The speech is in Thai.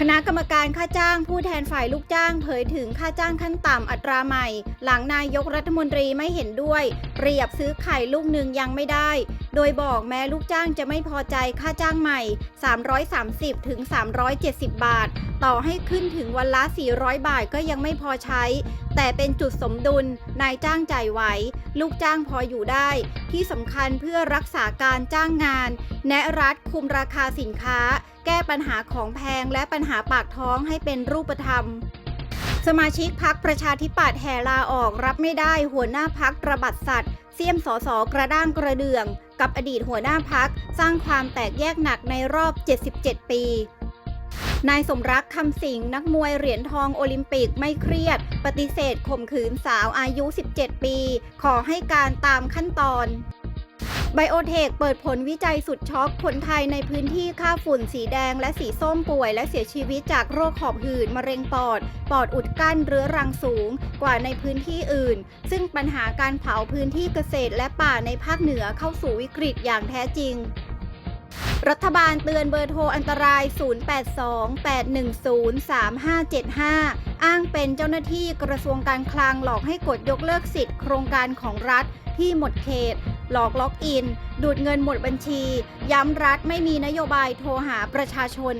คณะกรรมการค่าจ้างผู้แทนฝ่ายลูกจ้างเผยถึงค่าจ้างขั้นต่ำอัตราใหม่ หลังนายกรัฐมนตรีไม่เห็นด้วย เปรียบซื้อไข่ลูกหนึ่งยังไม่ได้ โดยบอกแม้ลูกจ้างจะไม่พอใจค่าจ้างใหม่ 330ถึง370 บาท ต่อให้ขึ้นถึงวันละ 400 บาทก็ยังไม่พอใช้ แต่เป็นจุดสมดุล นายจ้างจ่ายไหว ลูกจ้างพออยู่ได้ ที่สำคัญเพื่อรักษาการจ้างงาน แนะรัฐคุมราคาสินค้า แก้ปัญหาของแพงและปัญหาปากท้องให้เป็นรูปธรรม สมาชิกพักประชาธิปัตย์แห่ลาออกรับไม่ได้หัวหน้าพักระบัดสัตว์ เสี่ยมสอสอกระด้างกระเดือง กับอดีตหัวหน้าพักสร้างความแตกแยกหนักในรอบ 77 ปี นายสมรักคำสิงห์นักมวยเหรียญทองโอลิมปิกไม่เครียด ปฏิเสธข่มขืนสาวอายุ 17 ปี ขอให้การตามขั้นตอน ไบโอเทคเปิดผลวิจัยสุดช็อกคนไทยในพื้นที่ค่าฝุ่นสีแดงและสีส้มป่วย และเสียชีวิตจากโรคหอบหืดมะเร็งปอด ปอดอุดกั้นเรื้อรังสูงกว่าในพื้นที่อื่น ซึ่งปัญหาการเผาพื้นที่เกษตรและป่าในภาคเหนือเข้าสู่วิกฤตอย่างแท้จริงรัฐบาลเตือนเบอร์โทรอันตราย 0828103575 อ้างเป็นเจ้าหน้าที่กระทรวงการคลังหลอกให้กดยกเลิกสิทธิ์โครงการของรัฐที่หมดเขต หลอกล็อกอิน ดูดเงินหมดบัญชี ย้ำรัฐไม่มีนโยบายโทรหาประชาชน